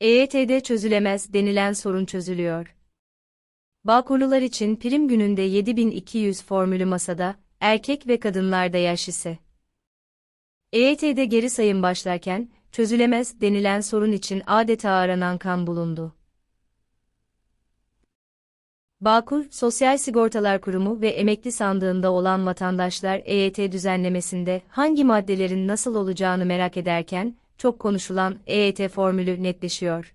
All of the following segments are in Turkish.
EYT'de çözülemez denilen sorun çözülüyor. Bağkurlular için prim gününde 7200 formülü masada, erkek ve kadınlarda yaş ise. EYT'de geri sayım başlarken, çözülemez denilen sorun için adeta aranan kan bulundu. Bağkur, Sosyal Sigortalar Kurumu ve Emekli Sandığında olan vatandaşlar EYT düzenlemesinde hangi maddelerin nasıl olacağını merak ederken, çok konuşulan EYT formülü netleşiyor.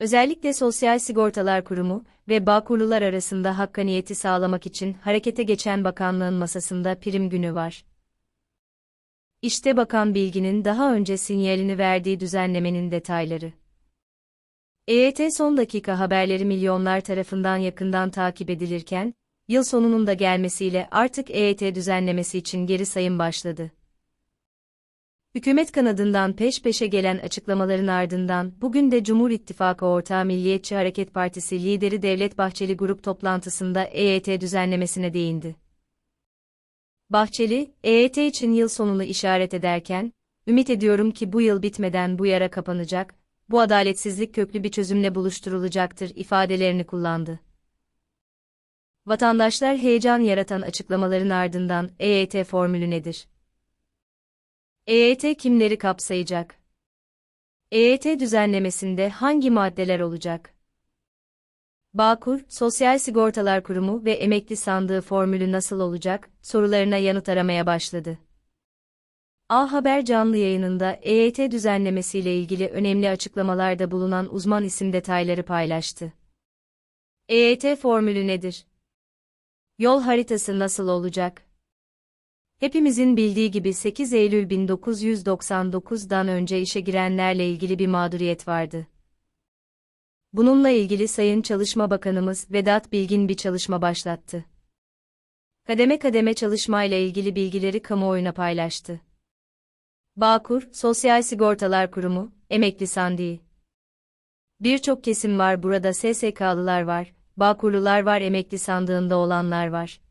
Özellikle Sosyal Sigortalar Kurumu ve Bağkurlular arasında hakkaniyeti sağlamak için harekete geçen bakanlığın masasında prim günü var. İşte Bakan Bilgin'in daha önce sinyalini verdiği düzenlemenin detayları. EYT son dakika haberleri milyonlar tarafından yakından takip edilirken, yıl sonunun da gelmesiyle artık EYT düzenlemesi için geri sayım başladı. Hükümet kanadından peş peşe gelen açıklamaların ardından bugün de Cumhur İttifakı Ortağı Milliyetçi Hareket Partisi lideri Devlet Bahçeli grup toplantısında EYT düzenlemesine değindi. Bahçeli, EYT için yıl sonunu işaret ederken, ümit ediyorum ki bu yıl bitmeden bu yara kapanacak, bu adaletsizlik köklü bir çözümle buluşturulacaktır ifadelerini kullandı. Vatandaşlar heyecan yaratan açıklamaların ardından EYT formülü nedir? EYT kimleri kapsayacak? EYT düzenlemesinde hangi maddeler olacak? Bağkur, Sosyal Sigortalar Kurumu ve Emekli Sandığı formülü nasıl olacak sorularına yanıt aramaya başladı. A Haber canlı yayınında EYT düzenlemesiyle ilgili önemli açıklamalarda bulunan uzman isim detayları paylaştı. EYT formülü nedir? Yol haritası nasıl olacak? Hepimizin bildiği gibi 8 Eylül 1999'dan önce işe girenlerle ilgili bir mağduriyet vardı. Bununla ilgili Sayın Çalışma Bakanımız Vedat Bilgin bir çalışma başlattı. Kademe kademe çalışmayla ilgili bilgileri kamuoyuna paylaştı. Bağkur, Sosyal Sigortalar Kurumu, Emekli Sandığı. Birçok kesim var burada SSK'lılar var, Bağkurlular var emekli sandığında olanlar var.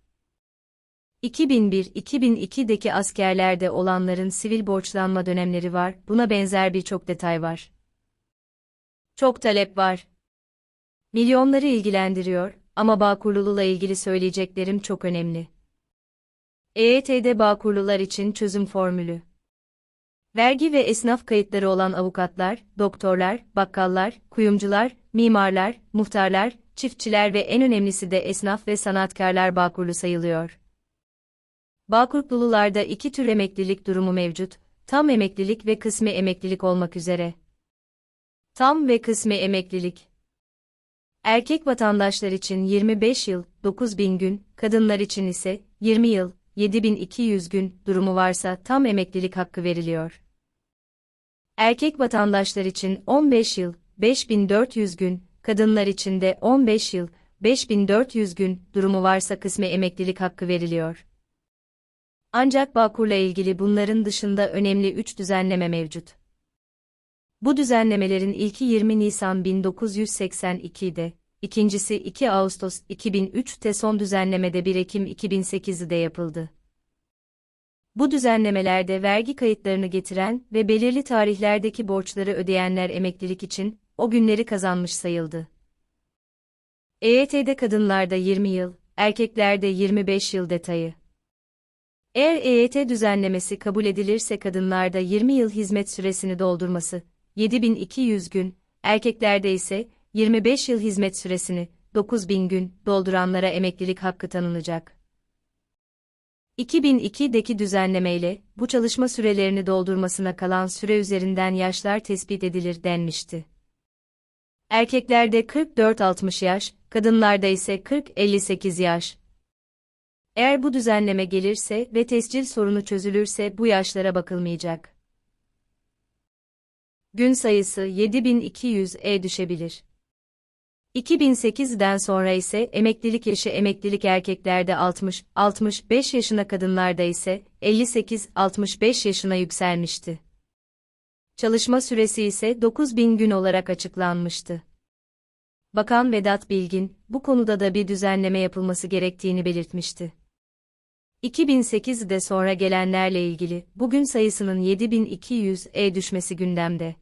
2001-2002'deki askerlerde olanların sivil borçlanma dönemleri var, buna benzer birçok detay var. Çok talep var. Milyonları ilgilendiriyor ama Bağkurlulu'la ilgili söyleyeceklerim çok önemli. EYT'de Bağkurlular için çözüm formülü. Vergi ve esnaf kayıtları olan avukatlar, doktorlar, bakkallar, kuyumcular, mimarlar, muhtarlar, çiftçiler ve en önemlisi de esnaf ve sanatkarlar Bağkurlu sayılıyor. Bağkurtlulularda iki tür emeklilik durumu mevcut, tam emeklilik ve kısmi emeklilik olmak üzere. Tam ve kısmi emeklilik. Erkek vatandaşlar için 25 yıl, 9000 gün, kadınlar için ise 20 yıl, 7200 gün durumu varsa tam emeklilik hakkı veriliyor. Erkek vatandaşlar için 15 yıl, 5400 gün, kadınlar için de 15 yıl, 5400 gün durumu varsa kısmi emeklilik hakkı veriliyor. Ancak Bağkur'la ilgili bunların dışında önemli 3 düzenleme mevcut. Bu düzenlemelerin ilki 20 Nisan 1982'de, ikincisi 2 Ağustos 2003'te son düzenlemede 1 Ekim 2008'de yapıldı. Bu düzenlemelerde vergi kayıtlarını getiren ve belirli tarihlerdeki borçları ödeyenler emeklilik için o günleri kazanmış sayıldı. EYT'de kadınlarda 20 yıl, erkeklerde 25 yıl detayı. Eğer EYT düzenlemesi kabul edilirse kadınlarda 20 yıl hizmet süresini doldurması, 7200 gün, erkeklerde ise 25 yıl hizmet süresini, 9000 gün dolduranlara emeklilik hakkı tanınacak. 2002'deki düzenlemeyle bu çalışma sürelerini doldurmasına kalan süre üzerinden yaşlar tespit edilir denmişti. Erkeklerde 44-60 yaş, kadınlarda ise 40-58 yaş. Eğer bu düzenleme gelirse ve tescil sorunu çözülürse bu yaşlara bakılmayacak. Gün sayısı 7200'e düşebilir. 2008'den sonra ise emeklilik yaşı emeklilik erkeklerde 60-65 yaşına kadınlarda ise 58-65 yaşına yükselmişti. Çalışma süresi ise 9000 gün olarak açıklanmıştı. Bakan Vedat Bilgin, bu konuda da bir düzenleme yapılması gerektiğini belirtmişti. 2008'de sonra gelenlerle ilgili, bugün sayısının 7200'e düşmesi gündemde.